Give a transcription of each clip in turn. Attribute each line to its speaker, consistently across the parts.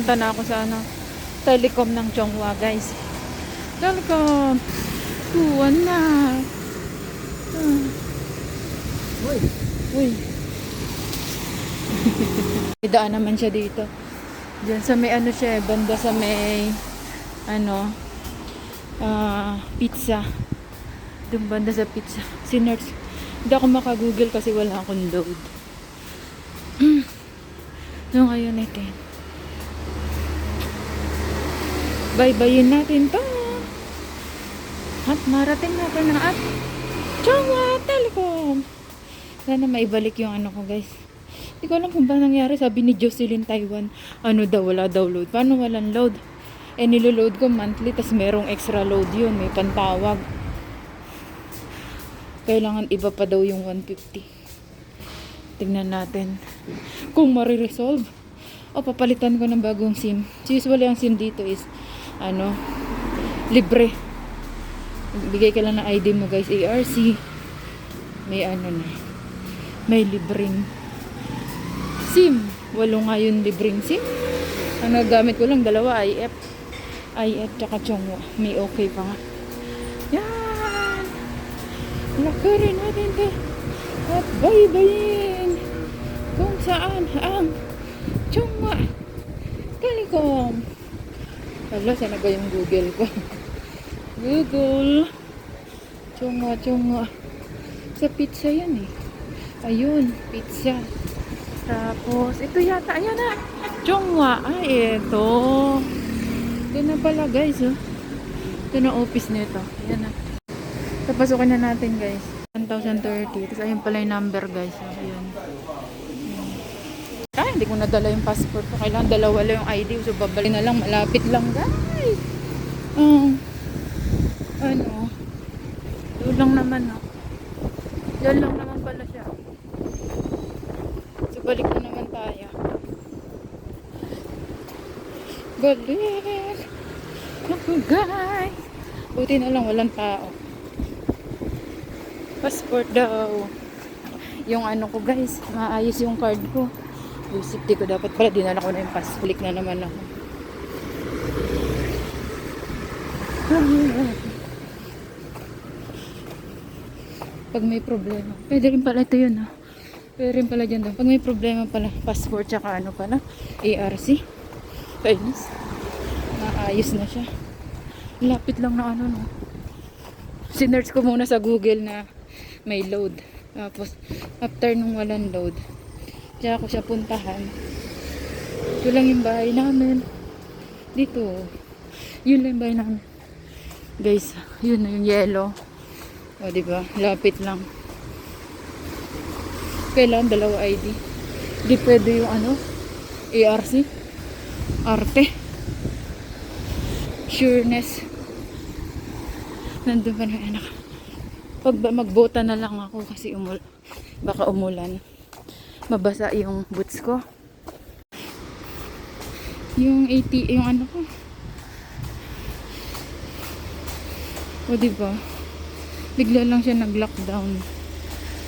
Speaker 1: Papunta na ako sa ano, telecom ng Chonghua, guys. Telecom! Kuwan na! Uh.
Speaker 2: Uy!
Speaker 1: Uy! Idaan naman siya dito. Diyan sa may ano siya, banda sa may ano, uh, pizza. Doon banda sa pizza. Si Sinerts. Hindi ako makagugle kasi wala akong load. so ngayon ay 10 baybayin natin to. At marating natin na at Chowa Telecom. Sana maibalik yung ano ko guys. Hindi ko alam kung ba nangyari. Sabi ni Jocelyn Taiwan ano daw wala daw load. Paano walang load? Eh niloload ko monthly tas merong extra load yun. May pantawag. Kailangan iba pa daw yung 150 tingnan natin kung mariresolve. O papalitan ko ng bagong SIM. So usually ang SIM dito is ano, libre. Bigay ka lang ng ID mo guys, ARC. May ano na, may libreng SIM. Walo nga yung libreng SIM. Ang nagamit ko lang, dalawa, IF. IF tsaka Chongwa. May okay pa nga. Yan! Lakarin natin to. At bye-byein kung saan ang Chongwa Telecom. Hala, sana ba yung Google ko? Google. Chongwa, Chongwa. Sa pizza yan eh. Ayun, pizza. Tapos, ito yata, ayan na. Chongwa. Ay, ito. Ito na pala guys, oh. Ito na office nito. Ayan na. Tapasukin na natin guys. 1,030. Tapos ayun pala yung number guys. Ayun. Ay, hindi ko nadala yung passport ko. Kailangan dalawa lang yung ID. So, babalik na lang. Malapit lang guys. Oh. Ano. Doon lang naman, oh. Yan lang naman pala siya. So, balik na naman tayo. Balik! Ako, guys! Buti na lang, walang tao. Passport daw. Yung ano ko, guys, maayos yung card ko. Visit ko dapat pala, dinala ko na yung passport. Balik na naman ako. Pag may problema. Pwede rin pala ito yun, ha? Pwede rin pala dyan daw. Pag may problema pala, passport tsaka ano pala, ARC. Kainis. Naayos na siya. Lapit lang na ano, no. Sinerch ko muna sa Google na may load. Tapos, after nung walang load, tsaka ko siya puntahan. Ito lang yung bahay namin. Dito. Yun lang yung bahay namin. Guys, yun na yung yellow. O, ba? Lapit lang. Kailangan dalawa ID. Di pwede yung ano, ARC. Arte. Sureness. Nandun pa na anak. Pag magbota na lang ako kasi umul baka umulan. Mabasa yung boots ko. Yung 80, yung ano ko. O, di ba? Bigla lang siya nag-lockdown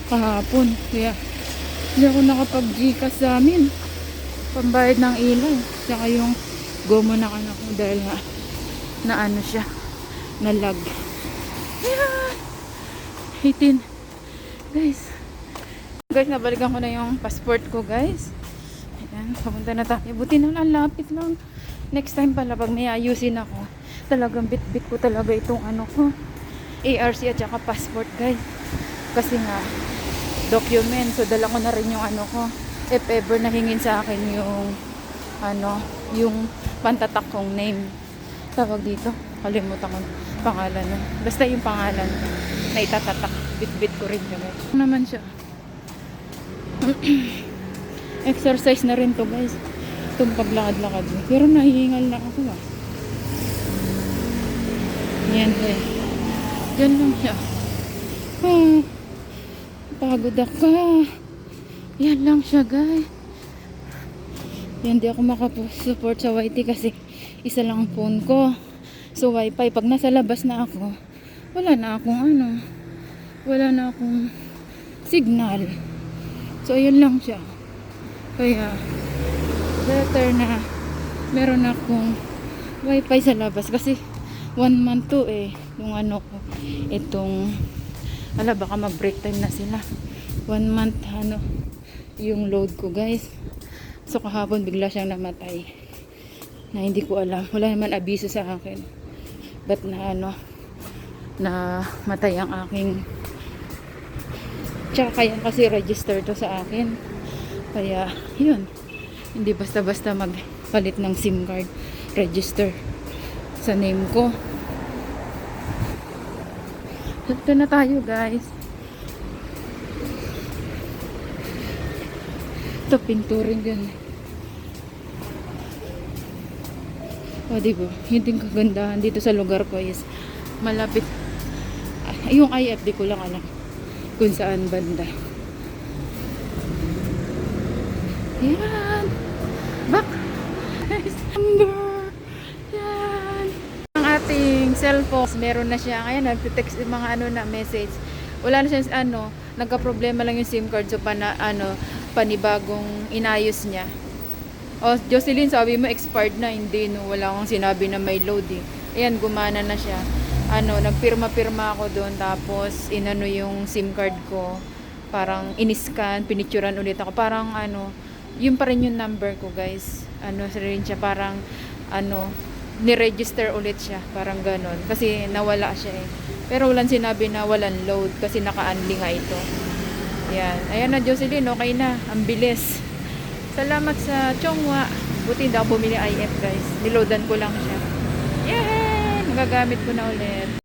Speaker 1: kahapon. Kaya, hindi ako nakapag-gcash sa amin. Pambayad ng ilaw. Saka yung gomo ng anak ko dahil nga na ano siya, na lag. Ayan! 18. Guys. Guys, nabalikan ko na yung passport ko, guys. Ayan, papunta na tayo. Buti na lang, lapit lang. Next time pala, pag may ayusin ako, talagang bit-bit ko talaga itong ano ko. ARC at saka passport, guys. Kasi nga, document. So, dala ko na rin yung ano ko. If ever nahingin sa akin yung, ano, yung pantatak kong name. Tawag dito. Kalimutan ko pangalan. Basta yung pangalan na itatatak. Bit-bit ko rin yun. Ano naman siya. Exercise na rin to guys. Itong paglakad-lakad. Pero nahihingal na ako ah. Yan eh. Yan lang siya. Ah, pagod ako. Yan lang siya guys. Yan di ako makapag-support sa YT kasi isa lang ang phone ko. So wifi, pag nasa labas na ako, wala na akong ano, wala na akong signal. So ayun lang siya. Kaya better na meron akong wifi sa labas. Kasi one month to eh yung ano ko itong ala baka mag break time na sila. One month ano yung load ko guys. So kahapon bigla siyang namatay. Na hindi ko alam. Wala naman abiso sa akin. But na ano na matay ang aking tsaka kaya kasi register to sa akin. Kaya yun. Hindi basta basta magpalit ng SIM card register sa name ko. Ito na tayo guys. Ito pinturing yan o diba yun din kagandahan dito sa lugar ko is malapit. Ah, yung IFD ko lang alam kung saan banda. Yan. Back number. Yan. Ang ating cellphone. Meron na siya. Ngayon nagte-text yung mga ano na message. Wala na siya ano nagka-problema lang yung SIM card so pana, ano panibagong inayos niya. Oh, Jocelyn, sabi mo expired na. Hindi, no. Wala akong sinabi na may loading. Ayan, gumana na siya. Ano, nagpirma-pirma ako doon. Tapos, inano yung SIM card ko. Parang iniscan, pinicturan ulit ako. Parang ano, yun pa rin yung number ko, guys. Ano, rin siya, parang, ano, niregister ulit siya. Parang ganon. Kasi nawala siya eh. Pero walang sinabi na walang load kasi naka-unli nga ito. Yan. Ayan na, Jocelyn. Okay na. Ang bilis. Salamat sa Chongwa. Buti hindi ako bumili IF guys. Niloadan ko lang siya. Yay! Magagamit ko na ulit.